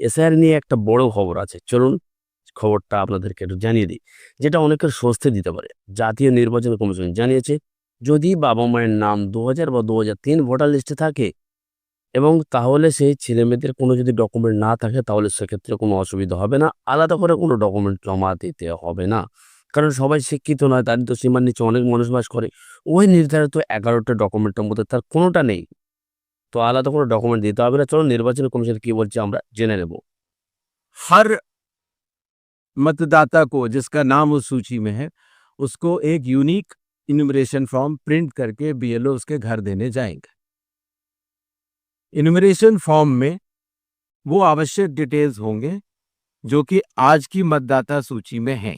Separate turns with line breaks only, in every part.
SIR নিয়ে একটা বড় খবর আছে। চলুন খবরটা আপনাদেরকে একটু জানিয়ে দিই। যেটা অনেকের স্বস্তি দিতে পারে। জাতীয় নির্বাচন কমিশন জানিয়েছে, যদি বাবা মায়ের নাম দু হাজার বা দু হাজার তিন ভোটার লিস্টে থাকে এবং তাহলে সেই ছেলেমেয়েদের কোনো যদি ডকুমেন্ট না থাকে, তাহলে সেক্ষেত্রে কোনো অসুবিধা হবে না। আলাদা করে কোনো ডকুমেন্ট জমা দিতে হবে না। কারণ সবাই শিক্ষিত নয় দারিদ্র সীমার নিচে অনেক মানুষ বাস করে। ওই নির্ধারিত এগারোটা ডকুমেন্টের মধ্যে তার কোনোটা নেই। তো আলাদা কোনো ডকুমেন্ট দিতে হবে না চলো নির্বাচন কমিশন কি বলছে আমরা জেনে নেব
हर मतदाता को जिसका नाम उस सूची में है उसको एक यूनिक इन्यूमरेशन फॉर्म प्रिंट करके बीएलओ उसके घर देने जाएंगे इन्यूमरेशन फॉर्म में वो आवश्यक डिटेल्स होंगे जो कि आज की मतदाता सूची में हैं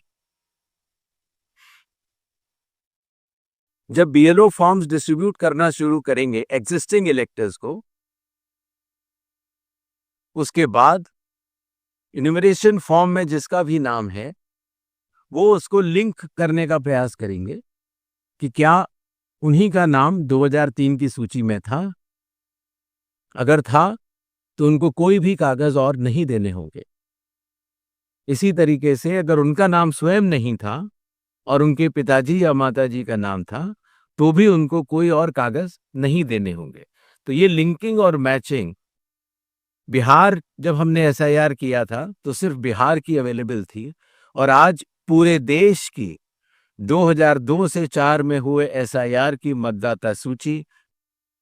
जब बीएलओ फॉर्म्स डिस्ट्रीब्यूट करना शुरू करेंगे एग्जिस्टिंग इलेक्टर्स को, उसके बाद इन्यूमरेशन फॉर्म में जिसका भी नाम है, वो उसको लिंक करने का प्रयास करेंगे कि क्या उन्हीं का नाम 2003 की सूची में था। अगर था तो उनको कोई भी कागज़ और नहीं देने होंगे। इसी तरीके से अगर उनका नाम स्वयं नहीं था और उनके पिताजी या माताजी का नाम था तो भी उनको कोई और कागज नहीं देने होंगे तो ये लिंकिंग और मैचिंग बिहार जब हमने एस किया था तो सिर्फ बिहार की अवेलेबल थी और आज पूरे देश की 2002 से 4 में हुए एस की मतदाता सूची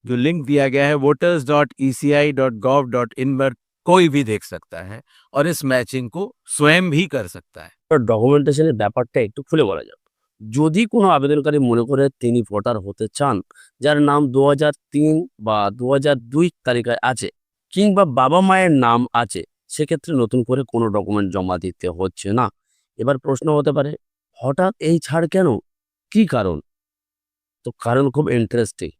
जो लिंक दिया गया है voters dot E C I dot gov dot in पर कोई भी देख सकता है और इस मैचिंग को स्वयं भी कर सकता है
ডকুমেন্টেশনের ব্যাপারটা একটু খুলে বলা যাক যদি কোনো আবেদনকারী মনে করে তিনি ভোটার হতে চান, যার নাম দু বা দু তালিকায় আছে কিংবা বাবা মায়ের নাম আছে, সেক্ষেত্রে নতুন করে কোনো ডকুমেন্ট জমা দিতে হচ্ছে না। এবার প্রশ্ন হতে পারে, হঠাৎ এই ছাড় কেন? কি কারণ? তো কারণ খুব ইন্টারেস্টিং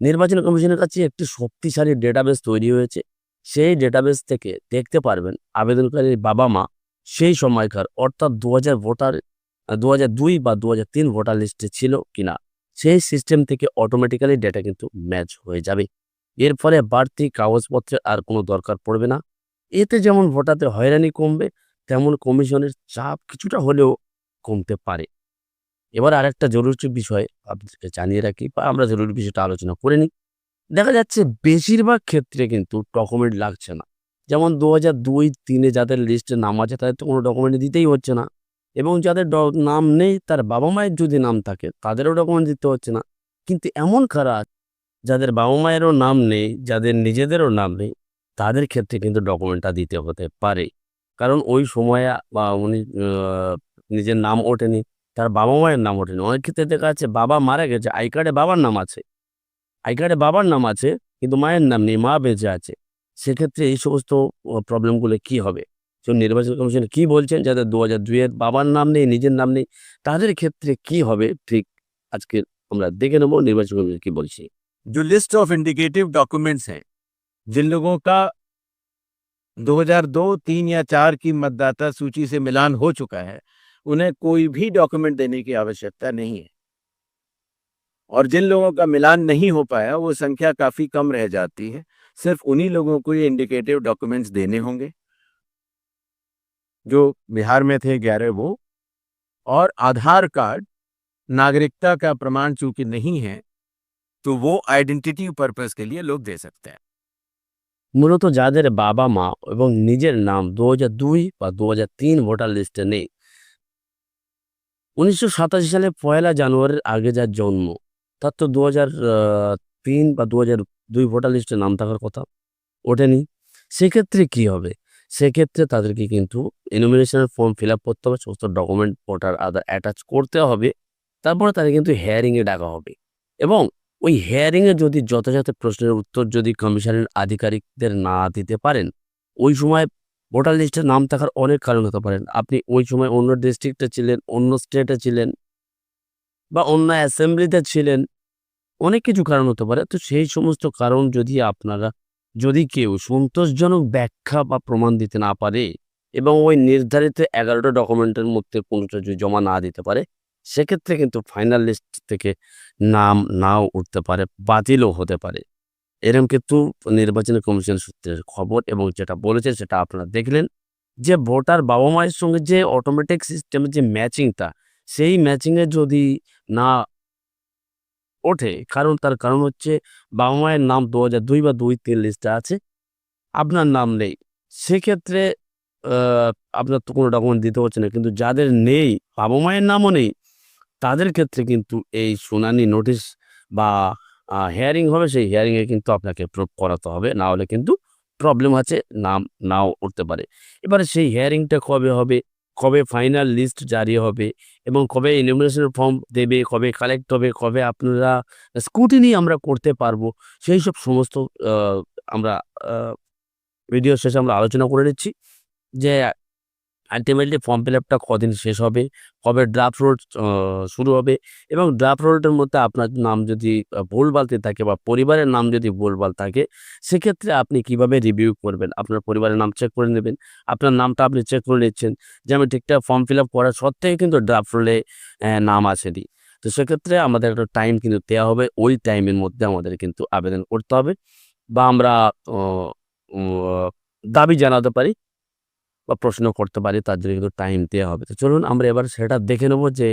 নির্বাচন কমিশনের কাছে একটি শক্তিশালী ডেটাবেস তৈরি হয়েছে। সেই ডেটাবেস থেকে দেখতে পারবেন আবেদনকারীর বাবা মা সেই সময়কার, অর্থাৎ দু হাজার ভোটার দু হাজার দুই বা দু হাজার তিন ভোটার লিস্টে ছিল কিনা সেই সিস্টেম থেকে অটোমেটিক্যালি ডেটা কিন্তু ম্যাচ হয়ে যাবে। এর ফলে বাড়তি কাগজপত্রের আর কোনো দরকার পড়বে না। এতে যেমন ভোটারদের হয়রানি কমবে, তেমন কমিশনের চাপ কিছুটা হলেও কমতে পারে। এবার আরেকটা জরুরি বিষয় আপনাদেরকে জানিয়ে রাখি বা আমরা জরুরি বিষয়টা আলোচনা করে নিই। দেখা যাচ্ছে বেশিরভাগ ক্ষেত্রে কিন্তু ডকুমেন্ট লাগছে না। যেমন দু হাজার দুই, তিনে যাদের লিস্টে নাম আছে তাদের তো কোনো ডকুমেন্ট দিতেই হচ্ছে না। এবং যাদের নাম নেই, তার বাবা মায়ের যদি নাম থাকে, তাদেরও ডকুমেন্ট দিতে হচ্ছে না। কিন্তু এমন খারাপ যাদের বাবা মায়েরও নাম নেই, যাদের নিজেদেরও নাম নেই, তাদের ক্ষেত্রে কিন্তু ডকুমেন্টটা দিতে হতে পারে। কারণ ওই সময়ে বা উনি নিজের নাম ওঠেনি, তার বাবা মায়ের নাম ওঠেনি। অনেক ক্ষেত্রে দেখা যাচ্ছে বাবা মারা গেছে, আই কার্ডে বাবার নাম আছে। আই কার্ডে বাবার নাম আছে, কিন্তু মায়ের নাম নেই, মা বেঁচে আছে। সেক্ষেত্রে এই সমস্ত প্রবলেমগুলো কি হবে? তো নির্বাচন কমিশন কি বলছেন যাদের দু হাজার দুইয়ের বাবার নাম নেই নিজের নাম নেই তাদের ক্ষেত্রে কি হবে ঠিক আজকে আমরা দেখে নেবো নির্বাচন কমিশন কি বলছে
जो लिस्ट ऑफ इंडिकेटिव डॉक्यूमेंट्स हैं जिन लोगों का 2002, 3 या 4 की मतदाता सूची से मिलान हो चुका है उन्हें कोई भी डॉक्यूमेंट देने की आवश्यकता नहीं है और जिन लोगों का मिलान नहीं हो पाया वो संख्या काफी कम रह जाती है सिर्फ उन्हीं लोगों को ये इंडिकेटिव डॉक्यूमेंट्स देने होंगे जो बिहार में थे ग्यारह वो और आधार कार्ड नागरिकता का प्रमाण चूंकि नहीं है तो वो आइडेंटिटी पर्पस के लिए लोग दे सकते हैं
মূলত যাদের বাবা মা এবং নিজের নাম দু হাজার দুই বা দু হাজার তিন ভোটার লিস্টে নেই উনিশশো সাতাশি সালে পয়লা জানুয়ারির আগে যার জন্ম তার তো দু হাজার তিন বা দু হাজার দুই ভোটার লিস্টে নাম থাকার কথা ওঠেনি সেক্ষেত্রে কি হবে সেক্ষেত্রে তাদেরকে কিন্তু এনুমিনেশনের ফর্ম ফিল আপ করতে হবে, সমস্ত ডকুমেন্ট ভোটার আধার অ্যাটাচ করতে হবে। তারপরে তাদের কিন্তু হেয়ারিংয়ে ডাকা হবে। এবং ওই হেয়ারিংয়ে যদি যথাযথ প্রশ্নের উত্তর যদি কমিশনের আধিকারিকদের না দিতে পারেন, ওই সময় ভোটার লিস্টে নাম থাকার অনেক কারণ হতে পারেন আপনি ওই সময় অন্য ডিস্ট্রিক্টে ছিলেন, অন্য স্টেটে ছিলেন বা অন্য অ্যাসেম্বলিতে ছিলেন, অনেক কিছু কারণ হতে পারে। তো সেই সমস্ত কারণ যদি আপনারা যদি কেউ সন্তোষজনক ব্যাখ্যা বা প্রমাণ দিতে না পারে এবং ওই নির্ধারিত এগারোটা ডকুমেন্টের মধ্যে কোনোটা যদি জমা না দিতে পারে, সেক্ষেত্রে কিন্তু ফাইনাল লিস্ট থেকে নাম নাও উঠতে পারে, বাতিলও হতে পারে। এরম কিন্তু নির্বাচন কমিশন সূত্রের খবর এবং যেটা বলেছে সেটা আপনারা দেখলেন যে ভোটার বাবা মায়ের সঙ্গে যে অটোমেটিক সিস্টেমের যে ম্যাচিংটা সেই ম্যাচিংয়ে যদি না ওঠে। কারণ তার কারণ হচ্ছে বাবা মায়ের নাম দু হাজার দুই বা দুই তিন লিস্টে আছে। আপনার নাম নেই। সেক্ষেত্রে আপনার তো কোনো ডকুমেন্ট দিতে হচ্ছে না। কিন্তু যাদের নেই, বাবা মায়ের নামও নেই, তাদের ক্ষেত্রে কিন্তু এই শুনানি নোটিশ বা হিয়ারিং হবে। সেই হিয়ারিংয়ে কিন্তু আপনাকে প্রুভ করাতে হবে। না হলে কিন্তু প্রবলেম আছে, নাম নাও উঠতে পারে। এবারে সেই হিয়ারিংটা কবে হবে? কবে ফাইনাল লিস্ট জারি হবে এবং কবে ইনমিনেশন ফর্ম দেবে, কবে কালেক্ট হবে, কবে আপনারা স্কুটিনি আমরা করতে পারব, সেই সব সমস্ত আমরা ভিডিও শেষে আমরা আলোচনা করে নিচ্ছি যে আলটিমেটলি ফর্ম ফিল আপটা কদিন শেষ হবে কবে ড্রাফট রোড শুরু হবে এবং ড্রাফট রোডের মধ্যে আপনার নাম যদি আহ, ভুলভালতে থাকে বা পরিবারের নাম যদি ভুলভাল থাকে সেক্ষেত্রে আপনি কীভাবে রিভিউ করবেন? আপনার পরিবারের নাম চেক করে নেবেন। আপনার নামটা আপনি চেক করে নিচ্ছেন যে আমি ঠিকঠাক ফর্ম ফিল আপ করার সত্ত্বেও কিন্তু ড্রাফট রোলে নাম আসেনি। তো সেক্ষেত্রে আমাদের একটা টাইম কিন্তু দেওয়া হবে ওই টাইমের মধ্যে আমাদের কিন্তু আবেদন করতে হবে বা আমরা দাবি জানাতে পারি বা প্রশ্ন করতে পারি, তার জন্য কিন্তু টাইম দেওয়া হবে। তো চলুন আমরা এবার সেটা দেখে নেব যে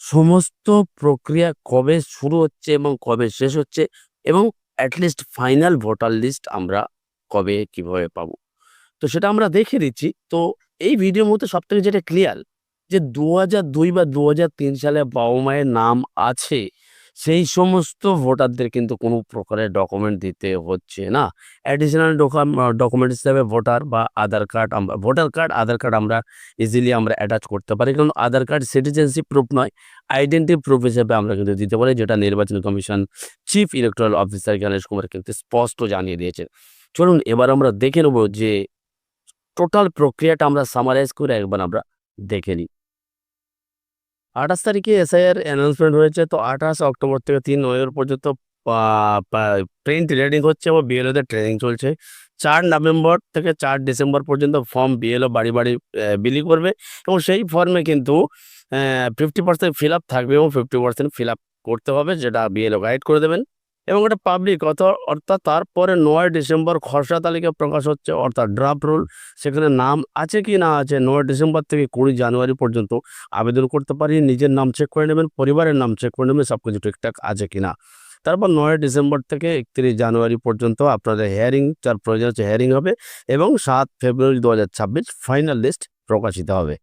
সমস্ত প্রক্রিয়া কবে শুরু হচ্ছে এবং কবে শেষ হচ্ছে এবং অ্যাটলিস্ট ফাইনাল ভোটার লিস্ট আমরা কবে কীভাবে পাবো। তো সেটা আমরা দেখে দিচ্ছি তো এই ভিডিওর মধ্যে সব থেকে যেটা ক্লিয়ার যে দু দুই বা দু হাজার তিন সালে বাবা মায়ের নাম আছে সেই সমস্ত ভোটারদের কিন্তু কোনো প্রকারের ডকুমেন্ট দিতে হচ্ছে না। অ্যাডিশনাল ডকুমেন্ট হিসেবে ভোটার বা আধার কার্ড আমরা ভোটার কার্ড, আধার কার্ড আমরা ইজিলি আমরা অ্যাটাচ করতে পারি। কারণ আধার কার্ড সিটিজেনশিপ প্রুফ নয় আইডেন্টি প্রুফ হিসেবে আমরা কিন্তু দিতে পারি, যেটা নির্বাচন commission chief electoral officer Ganesh Kumar কিন্তু স্পষ্ট জানিয়ে দিয়েছেন। চলুন এবার আমরা দেখে নেব যে টোটাল প্রক্রিয়াটা আমরা সামারাইজ করে একবার আমরা দেখে নিই। আঠাশ তারিখে এসআইয়ের অ্যানাউন্সমেন্ট হয়েছে। তো আঠাশ অক্টোবর থেকে তিন নভেম্বর পর্যন্ত ট্রেন ট্রেনিং হচ্ছে এবং বিএলওদের ট্রেনিং চলছে। চার নভেম্বর থেকে চার ডিসেম্বর পর্যন্ত ফর্ম বিএলও বাড়ি বাড়ি বিলি করবে এবং সেই ফর্মে কিন্তু ফিফটি পার্সেন্ট ফিল আপ থাকবে এবং ফিফটি পার্সেন্ট ফিল আপ করতে হবে, যেটা বিএলও গাইড করে দেবেন। এবং এটা পাবলিক অর্থাৎ তারপরে নয় ডিসেম্বর খসড়া তালিকা প্রকাশ হচ্ছে, অর্থাৎ ড্রাফট রুল সেখানে নাম আছে কি না আছে নয় ডিসেম্বর থেকে কুড়ি জানুয়ারি পর্যন্ত আবেদন করতে পারি, নিজের নাম চেক করে নেবেন, পরিবারের নাম চেক করে নেবেন সব কিছু ঠিকঠাক আছে কি না তারপর নয় ডিসেম্বর থেকে একত্রিশ জানুয়ারি পর্যন্ত আপনাদের হেয়ারিং যার প্রয়োজন হচ্ছে হেয়ারিং হবে এবং সাত ফেব্রুয়ারি দু হাজার ছাব্বিশ ফাইনাল লিস্ট প্রকাশিত হবে।